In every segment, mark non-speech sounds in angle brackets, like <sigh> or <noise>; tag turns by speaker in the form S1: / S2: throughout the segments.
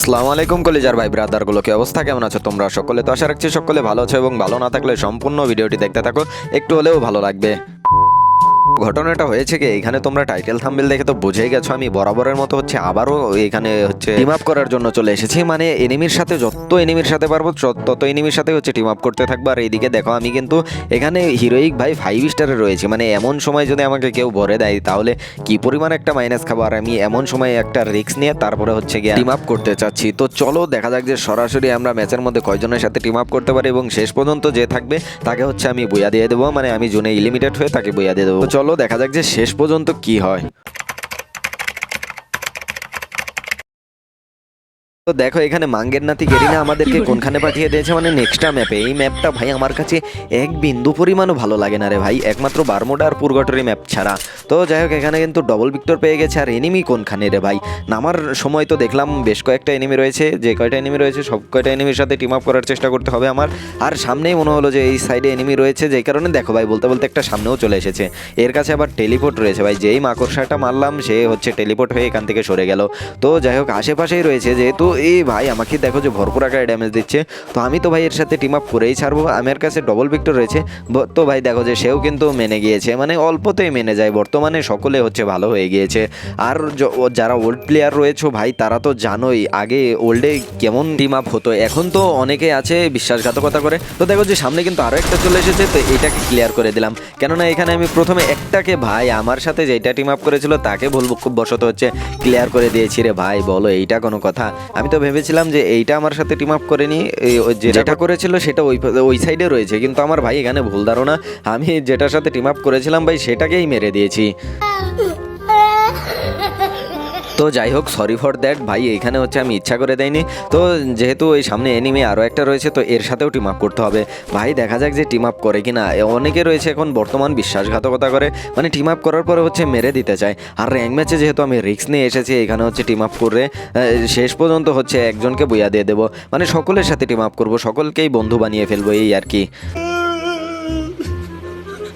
S1: আসসালামু আলাইকুম কলেজার ভাই ব্রাদারগুলো কি অবস্থা? কেমন আছো তোমরা? সকলে তো আশা রাখছি সকলে ভালো আছো এবং ভালো না থাকলে সম্পূর্ণ ভিডিওটি দেখতে থাকো, একটু হলেও ভালো লাগবে। ঘটনাটা হয়েছে কি, এখানে তোমরা টাইটেল থাম্বেল দেখে তো বুঝেই গেছো, আমি বরাবরের মতো হচ্ছে আবারও এখানে হচ্ছে টিম আপ করার জন্য চলে এসেছি। মানে এনিমির সাথে যত এনিমির সাথে পারব তত এনিমির সাথে হচ্ছে টিম আপ করতে থাকব। আর এইদিকে দেখো, আমি কিন্তু এখানে হিরোইক ভাই ফাইভ স্টারে রয়েছে। মানে এমন সময় যদি আমাকে কেউ ভরে দেয়, তাহলে কি পরিমাণ একটা মাইনাস খাব? আর আমি এমন সময় একটা রিস্ক নিয়ে তারপরে হচ্ছে গিয়ে টিম আপ করতে চাচ্ছি। তো চলো, দেখা যাক যে সরাসরি আমরা ম্যাচের মধ্যে কয়জনের সাথে টিম আপ করতে পারি। এবং শেষ পর্যন্ত যে থাকবে, তাকে হচ্ছে আমি বইয়া দিয়ে দেবো। মানে আমি জুনে ইলিমিটেড হয়ে তাকে বইয়া দিয়ে দেবো। চলো দেখা যাক যে শেষ পর্যন্ত কি হয়। তো দেখো এখানে মাঙ্গের নাতি গেরিনা আমাদেরকে কোনখানে পাঠিয়ে দিয়েছে? মানে নেক্সটটা ম্যাপে এই ম্যাপটা ভাই আমার কাছে এক বিন্দু পরিমাণও ভালো লাগে না রে ভাই। একমাত্র বারমোডা আর পুরগটরি ম্যাপ ছাড়া। তো যাই হোক এখানে কিন্তু ডবল ভিক্টর পেয়ে গেছে। আর এনিমি কোনখানে রে ভাই? নামার সময় তো দেখলাম বেশ কয়েকটা এনিমি রয়েছে। যে কয়টা এনিমি রয়েছে সব কয়টা এনিমির সাথে টিম আপ করার চেষ্টা করতে হবে আমার। আর সামনেই মনে হলো যে এই সাইডে এনিমি রয়েছে। যেই কারণে দেখো ভাই বলতে বলতে একটা সামনেও চলে এসেছে। এর কাছে আবার টেলিপোর্ট রয়েছে ভাই। যেই মাকড়সাটা মারলাম সে হচ্ছে টেলিপোর্ট হয়ে এখান থেকে সরে গেল। তো যাই হোক আশেপাশেই রয়েছে। যেহেতু এই ভাই আমাকে দেখো যে ভরপুর আকারে ড্যামেজ দিচ্ছে। তো আমি তো ভাই এর সাথে টিম আপ করেই ছাড়বো। আমার কাছে ডবল ভিক্টর রয়েছে। তো ভাই দেখো যে সেও কিন্তু মেনে গিয়েছে। মানে অল্পতেই মেনে যায়। বর্তমানে সকলে হচ্ছে ভালো হয়ে গিয়েছে। আর যারা ওল্ড প্লেয়ার রয়েছে ভাই, তারা তো জানোই আগে ওল্ডে কেমন টিম আপ হতো। এখন তো অনেকে আছে বিশ্বাসঘাতকতা করে। তো দেখো যে সামনে কিন্তু আরও একটা চলে এসেছে। তো এটাকে ক্লিয়ার করে দিলাম। কেননা এখানে আমি প্রথমে একটাকে ভাই আমার সাথে যেটা টিম আপ করেছিল, তাকে ভুল খুব বসত হচ্ছে ক্লিয়ার করে দিয়েছি রে ভাই। বলো, এইটা কোনো কথা? আমি তো ভেবেছিলাম যে এইটা আমার সাথে টিম আপ করেনি যেটা করেছিল সেটা ওই ওই সাইডে রয়েছে কিন্তু আমার ভাই এখানে ভুল ধারণা। আমি যেটার সাথে টিম আপ করেছিলাম ভাই সেটাকেই মেরে দিয়েছি। তো যাই হোক সরি ফর দ্যাট ভাই, এখানে হচ্ছে আমি ইচ্ছা করে দেয়নি তো যেহেতু ওই সামনে এনিমে আরও একটা রয়েছে, তো এর সাথেও টিম আপ করতে হবে। ভাই, দেখা যাক যে টিম আপ করে কিনা। এ, অনেকে রয়েছে এখন বর্তমান বিশ্বাসঘাতকতা করে। মানে টিম আপ করার পরে হচ্ছে মেরে দিতে চায়। আর র্যাঙ্ক ম্যাচে যেহেতু আমি রিস্ক নিয়ে এসেছি, এখানে হচ্ছে টিম আপ করে শেষ পর্যন্ত হচ্ছে একজনকে বইয়া দিয়ে দেবো। মানে সকলের সাথে টিম আপ করব, সকলকেই বন্ধু বানিয়ে ফেলব, এই আর কি।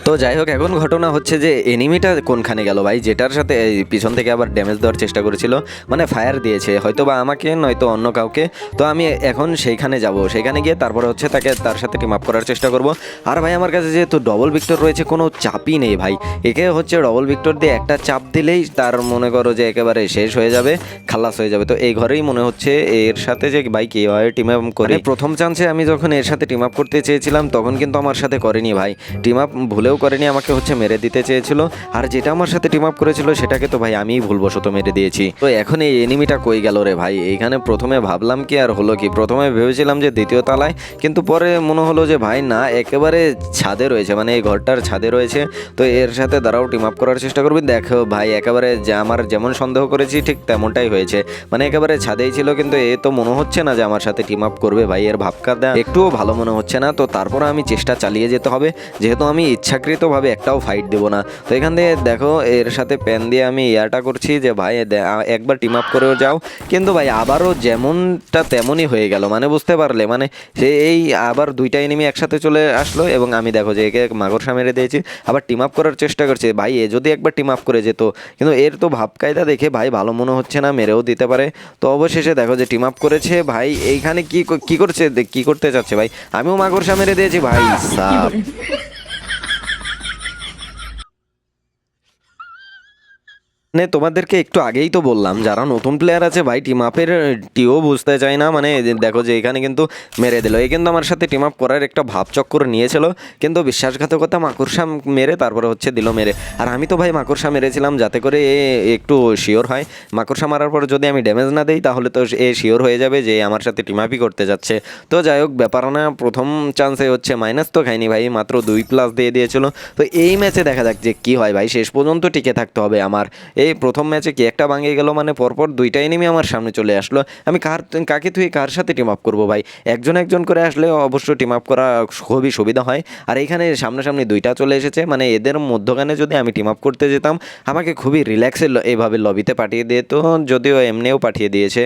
S1: তো যাই হোক, এখন ঘটনা হচ্ছে যে এনিমিটা কোনখানে গেল ভাই? যেটার সাথে পিছন থেকে আবার ড্যামেজ দেওয়ার চেষ্টা করেছিল মানে ফায়ার দিয়েছে হয়তো বা আমাকে, নয়তো অন্য কাউকে। তো আমি এখন সেইখানে যাব সেখানে গিয়ে তারপরে হচ্ছে তাকে, তার সাথে টিম আপ করার চেষ্টা করব। আর ভাই, আমার কাছে যেহেতু ডবল ভিক্টর রয়েছে, কোনো চাপই নেই ভাই। একে হচ্ছে ডবল ভিক্টর দিয়ে একটা চাপ দিলেই তার মনে করো যে একেবারে শেষ হয়ে যাবে, খালাস হয়ে যাবে। তো এই ঘরেই মনে হচ্ছে এর সাথে যে ভাই কীভাবে টিম আপ করে প্রথম চান্সে আমি যখন এর সাথে টিম আপ করতে চেয়েছিলাম, তখন কিন্তু আমার সাথে করেনি ভাই। টিম আপ ভুলেও করেনি, আমাকে হচ্ছে মেরে দিতে চেয়েছিল। আর যেটা আমার সাথে টিম আপ করেছিল, সেটাকে তো ভাই আমিই ভুলবশত মেরে দিয়েছি। তো এখন এই এনিমিটা কই গেল রে ভাই? এইখানে প্রথমে ভাবলাম কি আর হলো কি? প্রথমে ভেবেছিলাম যে দ্বিতীয় তলায়, কিন্তু পরে মনে হলো যে ভাই না, একেবারে ছাদে রয়েছে মানে এই ঘরটার ছাদে রয়েছে। তো এর সাথে দাঁড়াও টিম আপ করার চেষ্টা করবি। দেখো ভাই, একেবারে যে আমার যেমন সন্দেহ করেছি, ঠিক তেমনটাই হয়েছে। মানে একেবারে ছাদেই ছিল, কিন্তু এ তো মনে হচ্ছে না যে আমার সাথে টিম আপ করবে ভাই। এর ভাবকাদা একটুও ভালো মনে হচ্ছে না। তো তারপর আমি চেষ্টা চালিয়ে যেতে হবে। যেহেতু আমি ইচ্ছাকৃতভাবে একটাও ফাইট দেবো না। তো এখান থেকে দেখো, এর সাথে প্যান দিয়ে আমি ইয়াটা করছি যে, ভাই একবার টিম আপ করেও যাও। কিন্তু ভাই, আবারও যেমনটা তেমনই হয়ে গেল। মানে বুঝতে পারলে মানে সে এই আবার দুইটা এনিমি একসাথে চলে আসলো এবং আমি দেখো যে, একে মাগরসা মেরে দিয়েছি। আবার টিম আপ করার চেষ্টা করছে, ভাই, এ যদি একবার টিম আপ করে যেত। কিন্তু এর তো ভাব কায়দা দেখে, ভাই, ভালো মনে হচ্ছে না, মেরেও দিতে পারে। তো অবশেষে দেখো যে টিম আপ করেছে, ভাই, এইখানে কি কি করছে, কি করতে চাচ্ছে ভাই? আমিও মাগরসা মেরে দিয়েছি, ভাই, সাপ। মানে তোমাদেরকে একটু আগেই তো বললাম, যারা নতুন প্লেয়ার আছে ভাই টিম আপের টিও বুঝতে চায় না মানে দেখো যে এখানে কিন্তু মেরে দিল। এই কিন্তু আমার সাথে টিম আপ করার একটা ভাবচক্কর নিয়েছিল, কিন্তু বিশ্বাসঘাতকতা মাকড়সা মেরে তারপরে হচ্ছে দিল মেরে। আর আমি তো ভাই মাকড়সা মেরেছিলাম, যাতে করে এ, একটু শিওর হয়। মাকড়সা মারার পর যদি আমি ড্যামেজ না দিই, তাহলে তো এ শিওর হয়ে যাবে যে আমার সাথে টিম আপই করতে যাচ্ছে। তো যাই হোক, ব্যাপার না, প্রথম চান্সে হচ্ছে মাইনাস তো খাইনি ভাই, মাত্র দুই প্লাস দিয়ে দিয়েছিল। তো এই ম্যাচে দেখা যাক যে কী হয় ভাই, শেষ পর্যন্ত টিকে থাকতে হবে আমার। এই প্রথম ম্যাচে কি একটা ভাঙে গেল মানে পরপর দুইটা এনিমি আমার সামনে চলে আসলো। আমি কার, কাকে তুই কার সাথে টিম আপ করব ভাই? একজন একজন করে আসলে অবশ্য টিম আপ করা খুবই সুবিধা হয়। আর এখানে সামনাসামনি দুইটা চলে এসেছে। মানে এদের মধ্যখানে যদি আমি টিম আপ করতে যেতাম, আমাকে খুবই রিল্যাক্সে এইভাবে লবিতে পাঠিয়ে দিয়ে তো যদিও এমনিও পাঠিয়ে দিয়েছে।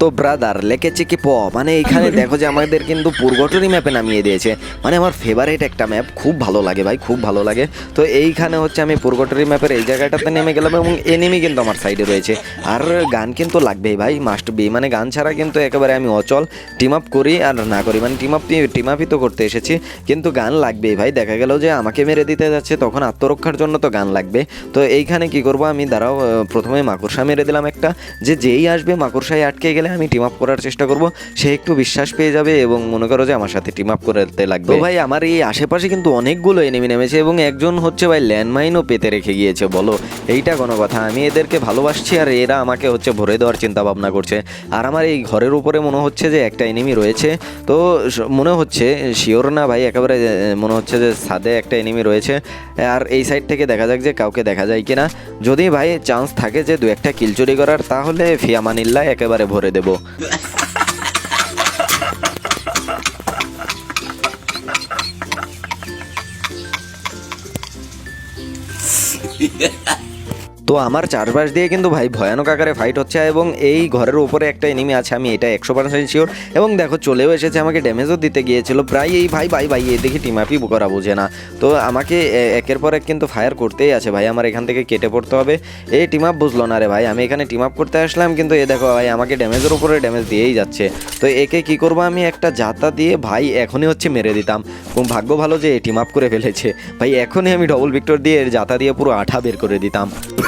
S1: তো ব্রাদার লেখেছে কি প? মানে এখানে <laughs> দেখো যে আমাদের কিন্তু পুরগটরি ম্যাপে নামিয়ে দিয়েছে। মানে আমার ফেভারিট একটা ম্যাপ খুব ভালো লাগে ভাই খুব ভালো লাগে। তো এইখানে হচ্ছে আমি পুরগটরি ম্যাপের এই জায়গাটাতে নেমে গেলাম এবং এনিমি কিন্তু আমার সাইডে রয়েছে। আর গান কিন্তু লাগবেই ভাই মাস্ট বি মানে গান ছাড়া কিন্তু একেবারে আমি অচল। টিম আপ করি আর না করি মানে টিম আপ টিম আপই তো করতে এসেছি। কিন্তু গান লাগবেই ভাই দেখা গেল যে আমাকে মেরে দিতে যাচ্ছে তখন আত্মরক্ষার জন্য তো গান লাগবে। তো এইখানে কি করব আমি? দাঁড়াও প্রথমে মাকড়সা মেরে দিলাম একটা। যে যেই আসবে মাকড়সায় আটকে গেলে আমি টিম আপ করার চেষ্টা করব। সে একটু বিশ্বাস পেয়ে যাবে এবং মনে করো যে আমার সাথে টিম আপ করতে লাগবে। তো ভাই আমার এই আশেপাশে কিন্তু অনেকগুলো এনিমি নেমেছে এবং একজন হচ্ছে ভাই ল্যান্ডমাইনও পেতে রেখে গিয়েছে বলো। এইটা কোনো কথা। আমি এদেরকে ভালোবাসছি আর এরা আমাকে হচ্ছে ভরে দেওয়ার চিন্তা ভাবনা করছে। আর আমার এই ঘরের উপরে মনে হচ্ছে যে একটা এনিমি রয়েছে। তো মনে হচ্ছে শিওর না ভাই একেবারে মনে হচ্ছে যে সাদে একটা এনিমি রয়েছে। আর এই সাইড থেকে দেখা যাক যে কাউকে দেখা যায় কিনা। যদি ভাই চান্স থাকে যে দু একটা কিল চুরি করার তাহলে ফিয়ামানিল্লা একেবারে ভরে দেবো <laughs> তো আমার চারপাশ দিয়ে কিন্তু ভাই ভয়ানক আকারে ফাইট হচ্ছে এবং এই ঘরের উপরে একটা এনিমি আছে, আমি এটা একশো পার্সেন্ট শিওর এবং দেখো, চলেও এসেছে আমাকে ড্যামেজও দিতে গিয়েছিল। প্রায় এই ভাই ভাই ভাই এই দেখি টিমাপি করা বোঝে না। তো আমাকে একের পর এক কিন্তু ফায়ার করতেই আছে ভাই। আমার এখান থেকে কেটে পড়তে হবে। এই টিম আপ বুঝলো না রে ভাই। আমি এখানে টিম আপ করতে আসলাম, কিন্তু এ দেখো ভাই, আমাকে ড্যামেজের উপরে ড্যামেজ দিয়েই যাচ্ছে। তো একে কি করব আমি? একটা জাতা দিয়ে ভাই এখনই হচ্ছে মেরে দিতাম। ভাগ্য ভালো যে এ টিম আপ করে ফেলেছে। ভাই, এখনই আমি ডবল ভিক্টর দিয়ে এর জাতা দিয়ে পুরো আঠা বের করে দিতাম।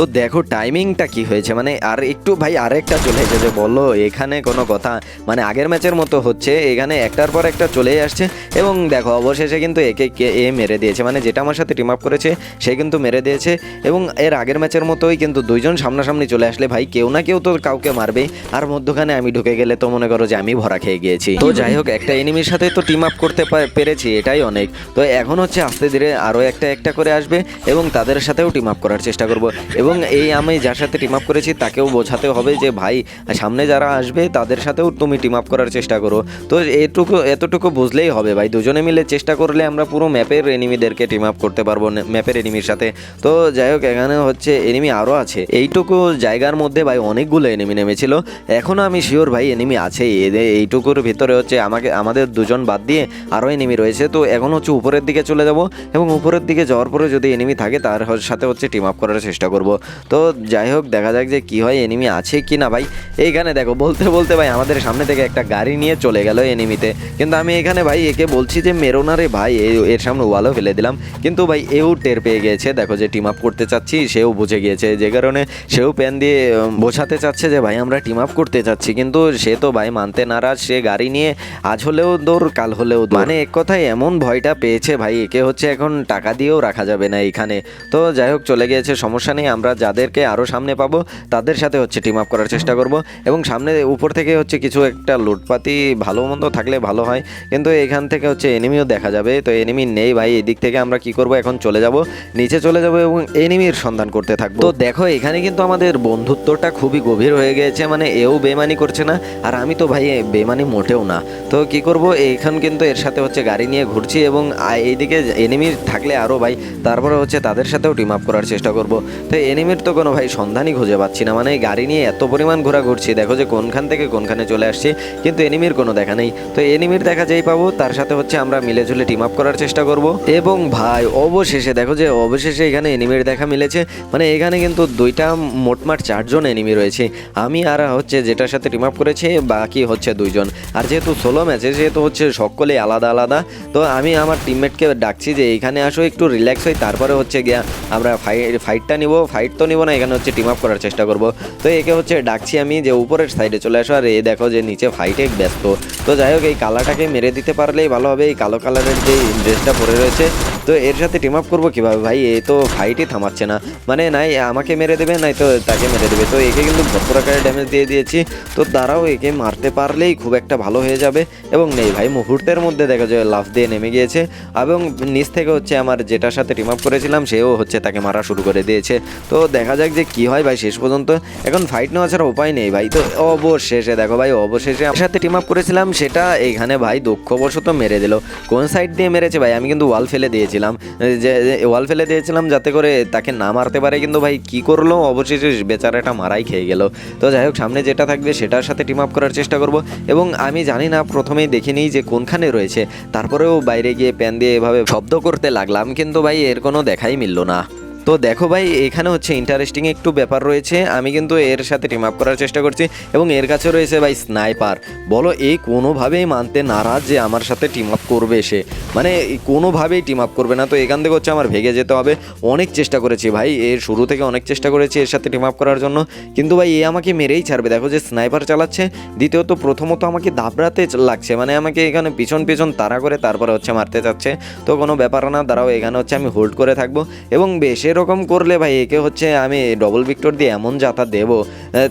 S1: তো দেখো টাইমিংটা কি হয়েছে? মানে আর একটু ভাই আরেকটা চলে এসেছে বলো, এখানে কোনো কথা। মানে আগের ম্যাচের মতো হচ্ছে, এখানে একটার পর একটা চলেই আসছে। এবং দেখো, অবশেষে কিন্তু একে কে, এ মেরে দিয়েছে। মানে যেটা আমার সাথে টিম আপ করেছে, সে কিন্তু মেরে দিয়েছে। এবং এর আগের ম্যাচের মতোই কিন্তু দুইজন সামনাসামনি চলে আসলে ভাই, কেউ না কেউ তো কাউকে মারবেই। আর মধ্যখানে আমি ঢুকে গেলে তো মনে করো যে আমি ভরা খেয়ে গিয়েছি। তো যাই হোক, একটা এনিমির সাথে তো টিম আপ করতে পেরেছি, এটাই অনেক। তো এখন হচ্ছে আস্তে ধীরে আরও একটা একটা করে আসবে এবং তাদের সাথেও টিম আপ করার চেষ্টা করব। এবং এই আমি যার সাথে টিম আপ করেছি, তাকেও বোঝাতে হবে যে, ভাই, সামনে যারা আসবে, তাদের সাথেও তুমি টিম আপ করার চেষ্টা করো। তো এটুকু, এতটুকু বুঝলেই হবে, ভাই, দুজনে মিলে চেষ্টা করলে আমরা পুরো ম্যাপের এনিমিদেরকে টিম আপ করতে পারব ম্যাপের এনিমির সাথে। তো যাই হোক, এখানে হচ্ছে এনিমি আরও আছে। এইটুকু জায়গার মধ্যে, ভাই, অনেকগুলো এনিমি নেমেছিল। এখনও আমি শিওর ভাই এনিমি আছে এদের, এইটুকুর ভিতরে হচ্ছে আমাকে, আমাদের দুজন বাদ দিয়ে আরও এনিমি রয়েছে। তো এখন হচ্ছে উপরের দিকে চলে যাব এবং উপরের দিকে যাওয়ার পরে যদি এনিমি থাকে, তার সাথে হচ্ছে টিম আপ করার চেষ্টা করব। তো যাই হোক, দেখা যাক যে কি হয় এনিমি আছে কি না ভাই। এইখানে দেখো, বলতে বলতে ভাই আমাদের সামনে থেকে একটা গাড়ি নিয়ে চলে গেল এনিমিতে কিন্তু আমি এখানে ভাই একে বলছি যে, মেরো না রে ভাই এর সামনে ওয়ালও ফেলে দিলাম। কিন্তু ভাই এও টের পেয়ে গিয়েছে দেখো যে টিম আপ করতে চাচ্ছি, সেও বুঝে গিয়েছে। যে কারণে সেও প্যান দিয়ে বোঝাতে চাচ্ছে যে, ভাই, আমরা টিম আপ করতে চাচ্ছি। কিন্তু সে তো ভাই মানতে নারাজ। সে গাড়ি নিয়ে আজ হলেও দৌড়, কাল হলেও মানে এক কথায় এমন ভয়টা পেয়েছে ভাই, একে হচ্ছে এখন টাকা দিয়েও রাখা যাবে না এখানে তো যাই হোক, চলে গিয়েছে, সমস্যা নেই। আমরা যাদেরকে আরও সামনে পাবো, তাদের সাথে হচ্ছে টিম আপ করার চেষ্টা করব। এবং সামনে উপর থেকে হচ্ছে কিছু একটা লুটপাতি ভালো মন্দ থাকলে ভালো হয়। কিন্তু এখান থেকে হচ্ছে এনিমিও দেখা যাবে। তো এনিমি নেই ভাই, এদিক থেকে আমরা কি করব? এখন চলে যাব। নিচে চলে যাব এবং এনিমির সন্ধান করতে থাকব। তো দেখো, এখানে কিন্তু আমাদের বন্ধুত্বটা খুবই গভীর হয়ে গিয়েছে মানে এও বেমানি করছে না। আর আমি তো ভাই বেমানি মোটেও না। তো কি করব? এইখান কিন্তু এর সাথে হচ্ছে গাড়ি নিয়ে ঘুরছি এবং এইদিকে এনিমি থাকলে আরও ভাই, তারপরে হচ্ছে তাদের সাথেও টিম আপ করার চেষ্টা করব। তো এনিমির তো কোনো ভাই সন্ধানই খুঁজে পাচ্ছি না। মানে গাড়ি নিয়ে এত পরিমাণ ঘোরা ঘুরছি দেখো যে কোনখান থেকে কোনখানে চলে আসছি, কিন্তু এনিমির কোনো দেখা নেই। তো এনিমির দেখা যেই পাবো, তার সাথে হচ্ছে আমরা মিলে ঝুলে টিম আপ করার চেষ্টা করব। এবং ভাই, অবশেষে দেখো যে অবশেষে এখানে এনিমির দেখা মিলেছে। মানে এখানে কিন্তু দুইটা মোটমাট চারজন এনিমি রয়েছে। আমি আর হচ্ছে যেটার সাথে টিম আপ করেছি, বাকি হচ্ছে দুইজন। আর যেহেতু ষোলো ম্যাচে যেহেতু হচ্ছে সকলেই আলাদা আলাদা। তো আমি আমার টিমমেটকে ডাকছি যে এইখানে আসো, একটু রিল্যাক্স হই, তারপরে হচ্ছে গিয়া আমরা ফাইট ফাইটটা নিব ফাইট তো নিব না, এখানে হচ্ছে টিম আপ করার চেষ্টা করব। তো একে হচ্ছে ডাকছি আমি যে উপরের সাইডে চলে আসো, আর এ দেখো যে নিচে ফাইটে ব্যস্ত। তো যাই হোক, এই কালারটাকে মেরে দিতে পারলেই ভালো হবে, এই কালো কালারের যে ড্রেসটা পরে রয়েছে তো এর সাথে টিম আপ করব কীভাবে? ভাই, এ তো ফাইটই থামাচ্ছে না। মানে নাই, আমাকে মেরে দেবে, নাই তো তাকে মেরে দেবে। তো একে কিন্তু ভরপুর আকারে ড্যামেজ দিয়ে দিয়েছি। তো তারাও একে মারতে পারলেই খুব একটা ভালো হয়ে যাবে। এবং নেই ভাই, মুহূর্তের মধ্যে দেখা যায় লাফ দিয়ে নেমে গিয়েছে। এবং নিচ থেকে হচ্ছে আমার যেটার সাথে টিম আপ করেছিলাম, সেও হচ্ছে তাকে মারা শুরু করে দিয়েছে। তো দেখা যাক যে কি হয় ভাই, শেষ পর্যন্ত। এখন ফাইট নেওয়া ছাড়া উপায় নেই ভাই। তো অবশেষে, দেখো ভাই, অবশেষে আমার সাথে টিম আপ করেছিলাম, সেটা এখানে ভাই দক্ষবশত মেরে দিল। কোন সাইড দিয়ে মেরেছে ভাই? আমি কিন্তু ওয়াল ফেলে দিয়েছিলাম। দিয়েছিলাম, যে ওয়াল ফেলে দিয়েছিলাম যাতে করে তাকে না মারতে পারে, কিন্তু ভাই কি করল? অবশেষে বেচারাটা মারাই খেয়ে গেল। তো যাই হোক, সামনে যেটা থাকবে সেটার সাথে টিম আপ করার চেষ্টা করব। এবং আমি জানি না, প্রথমেই দেখিনি যে কোনখানে রয়েছে। তারপরেও বাইরে গিয়ে প্যান দিয়ে এভাবে শব্দ করতে লাগলাম, কিন্তু ভাই এর কোনো দেখাই মিলল না। তো দেখো ভাই, এখানে হচ্ছে ইন্টারেস্টিং একটু ব্যাপার রয়েছে। আমি কিন্তু এর সাথে টিম আপ করার চেষ্টা করছি এবং এর কাছে রয়েছে ভাই স্নাইপার বলো এই কোনোভাবেই মানতে নারাজ যে আমার সাথে টিম আপ করবে সে? মানে কোনোভাবেই টিম আপ করবে না। তো এখান থেকে হচ্ছে আমার ভেগে যেতে হবে। অনেক চেষ্টা করেছি ভাই, এর শুরু থেকে অনেক চেষ্টা করেছি এর সাথে টিম আপ করার জন্য। কিন্তু ভাই, এ আমাকে মেরেই ছাড়বে। দেখো যে স্নাইপার চালাচ্ছে, দ্বিতীয়ত প্রথমত আমাকে দাবড়াতে লাগছে। মানে আমাকে এখানে পিছন পিছন তাড়া করে তারপরে হচ্ছে মারতে চাচ্ছে। তো কোনো ব্যাপার না, দাঁড়াও, এখানে হচ্ছে আমি হোল্ড করে থাকব। এবং বেশ এরকম করলে ভাই, একে হচ্ছে আমি ডবল ভিক্টর দিয়ে এমন যাতা দেবো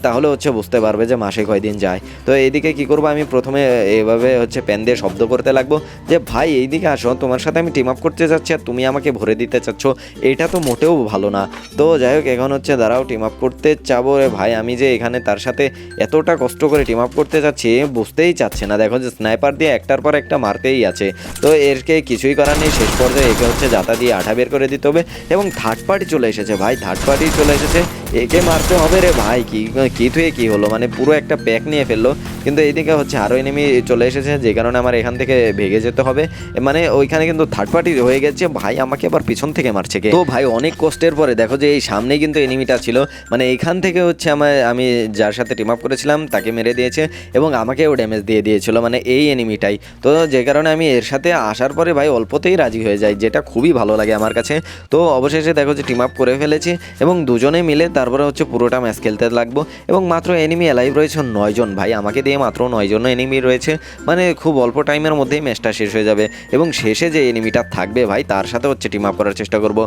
S1: তাহলে হচ্ছে বুঝতে পারবে যে মাসে কয়দিন যায়। তো এইদিকে কি করব, আমি প্রথমে এভাবে হচ্ছে প্যান দিয়ে শব্দ করতে লাগবো যে, ভাই, এইদিকে আসো, তোমার সাথে আমি টিম আপ করতে যাচ্ছি আর তুমি আমাকে ভরে দিতে চাচ্ছ, এটা তো মোটেও ভালো না। তো যাই হোক, এখন হচ্ছে দাঁড়াও টিম আপ করতে চাবো রে ভাই, আমি যে এখানে তার সাথে এতটা কষ্ট করে টিম আপ করতে যাচ্ছি, এ বুঝতেই চাচ্ছে না। দেখো যে স্নাইপার দিয়ে একটার পর একটা মারতেই আছে। তো এরকে কিছুই করার নেই, শেষ পর্যায়ে একে হচ্ছে জাতা দিয়ে আঠা বের করে দিতে হবে এবং থার্ড পার্টি চলে এসেছে, ভাই থার্ড পার্টি চলে এসেছে। একে মারতে হবে রে, ভাই, কি কি থুয়ে কি হলো? মানে পুরো একটা প্যাক নিয়ে ফেলল। কিন্তু এইদিকে হচ্ছে আরও এনিমি চলে এসেছে, যে কারণে আমার এখান থেকে ভেগে যেতে হবে। মানে ওইখানে কিন্তু থার্ড পার্টি হয়ে গেছে, ভাই আমাকে আবার পিছন থেকে মারছে কে? তো ভাই অনেক কষ্টের পরে, দেখো যে এই সামনে কিন্তু এনিমিটা ছিল মানে এইখান থেকে হচ্ছে আমার, আমি যার সাথে টিম আপ করেছিলাম, তাকে মেরে দিয়েছে, এবং আমাকেও ড্যামেজ দিয়ে দিয়েছিল মানে এই এনিমিটাই তো যে কারণে আমি এর সাথে আসার পরে ভাই অল্পতেই রাজি হয়ে যাই, যেটা খুবই ভালো লাগে আমার কাছে। তো অবশেষে দেখো যে টিম আপ করে ফেলেছি, এবং দুজনে মিলে তারপরে হচ্ছে পুরোটা ম্যাচ খেলতে লাগবো, এবং মাত্র এনিমি অ্যালাইভ রয়েছে নয়জন, ভাই আমাকে দিয়ে মাত্র নয়জন এনিমি রয়েছে। মানে খুব অল্প টাইমের মধ্যেই ম্যাচটা শেষ হয়ে যাবে। এবং শেষে যে এনিমিটা থাকবে ভাই তার সাথে হচ্ছে টিম আপ করার চেষ্টা করব।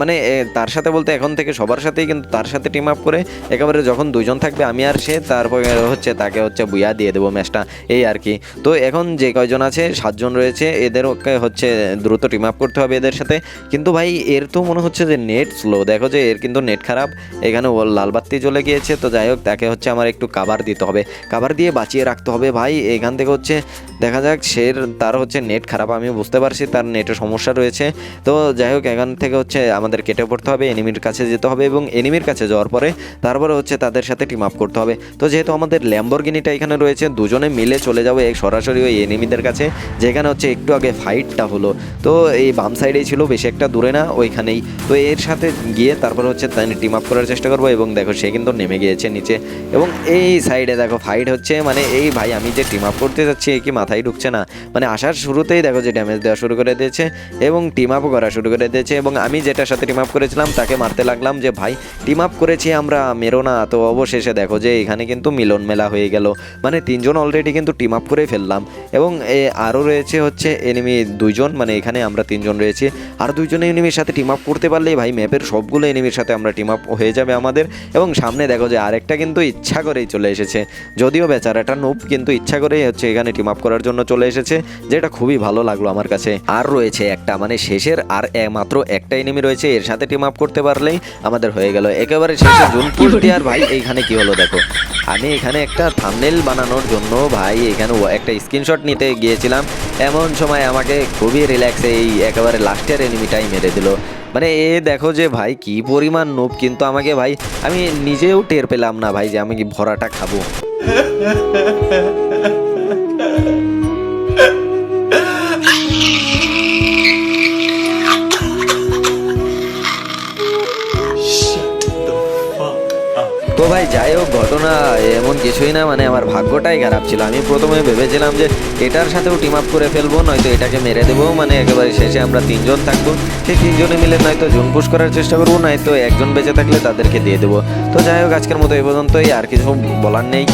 S1: মানে এ, তার সাথে বলতে এখন থেকে সবার সাথেই কিন্তু তার সাথে টিম আপ করে একেবারে যখন দুজন থাকবে আমি আর সে তারপরে হচ্ছে তাকে হচ্ছে বুয়া দিয়ে দেবো ম্যাচটা এই আর কি। তো এখন যে কয়জন আছে সাতজন রয়েছে এদেরকে হচ্ছে দ্রুত টিম আপ করতে হবে এদের সাথে। কিন্তু ভাই এর তো মনে হচ্ছে যে নেট স্লো দেখো যে এর কিন্তু নেট খারাপ। এখানে লাল চলে গিয়েছে। তো যাই হোক তাকে হচ্ছে আমার একটু কাভার দিতে হবে। কাভার দিয়ে বাঁচিয়ে রাখতে হবে ভাই। এখান থেকে হচ্ছে, দেখা যাক সে তার হচ্ছে নেট খারাপ আমি বুঝতে পারছি, তার নেটের সমস্যা রয়েছে। তো যাই হোক, এখান থেকে হচ্ছে আমাদের কেটে পড়তে হবে এনিমির কাছে যেতে হবে এবং এনিমির কাছে যাওয়ার পরে তারপরে হচ্ছে তাদের সাথে টিম আপ করতে হবে। তো যেহেতু আমাদের ল্যাম্বরগিনিটা এখানে রয়েছে, দুজনে মিলে চলে যাব এই সরাসরি ওই এনিমিদের কাছে, যেখানে হচ্ছে একটু আগে ফাইটটা হলো। তো এই বাম সাইডেই ছিল, বেশি একটা দূরে না, ওইখানেই। তো এর সাথে গিয়ে তারপরে হচ্ছে টিম আপ করার চেষ্টা করব এবং দেখো, সে কিন্তু নেমে গিয়েছে নিচে। এবং এই সাইডে দেখো ফাইট হচ্ছে মানে এই ভাই, আমি যে টিম আপ করতে যাচ্ছি, এ কি মাথায় ঢুকছে না? মানে আসার শুরুতেই দেখো যে ড্যামেজ দেওয়া শুরু করে দিয়েছে এবং টিম আপও করা শুরু করে দিয়েছে এবং আমি যেটার সাথে টিম আপ করেছিলাম, তাকে মারতে লাগলাম যে, ভাই টিম আপ করেছি আমরা, মেরো না। তো অবশেষে দেখো যে, এখানে কিন্তু মিলন মেলা হয়ে গেল। মানে তিনজন অলরেডি কিন্তু টিম আপ করে ফেললাম এবং, এ, আরও রয়েছে হচ্ছে এনিমি দুইজন মানে এখানে আমরা তিনজন রয়েছি। আর দুইজন এনিমির সাথে টিম আপ করতে পারলেই ভাই ম্যাপের সবগুলো এনিমির সাথে আমরা টিম আপ হয়ে যাবে আমাদের। এবং সামনে দেখো যে, আরেকটা কিন্তু ইচ্ছা করেই চলে এসেছে। যদিও বেচারাটা নুপ কিন্তু ইচ্ছা করেই হচ্ছে এখানে টিম আপ করার জন্য চলে এসেছে যেটা খুবই ভালো লাগল আমার কাছে। আর রয়েছে একটা মানে শেষের আর মাত্র একটা এনিমি রয়েছে এর সাথে টিম আপ করতে পারলেই আমাদের হয়ে গেল। একেবারে শেষে জুন পুষ্টি আর ভাই এইখানে কি হলো দেখো। আমি এখানে একটা থামনেল বানানোর জন্য ভাই এখানে একটা স্ক্রিনশট নিতে গিয়েছিলাম। এমন সময় আমাকে খুবই রিল্যাক্সে এই একেবারে লাস্টের এনিমিটাই মেরে দিল। মানে এ দেখো যে ভাই, কি পরিমাণ নোপ কিন্তু আমাকে ভাই, আমি নিজেও টের পেলাম না ভাই যে আমি কি ভরাটা খাব। <laughs> তো ভাই যাই হোক ঘটনা এমন কিছুই না মানে আমার ভাগ্যটাই খারাপ ছিল। আমি প্রথমে ভেবেছিলাম যে এটার সাথেও টিম আপ করে ফেলব, নয়তো এটাকে মেরে দেবো মানে একেবারে শেষে আমরা তিনজন থাকব। সেই তিনজনে মিলে নয়তো জুন পুশ করার চেষ্টা করব, নয়তো একজন বেঁচে থাকলে তাদেরকে দিয়ে দেবো। তো যাই হোক আজকের মতো এই পর্যন্তই, আর কিছু বলার নেই।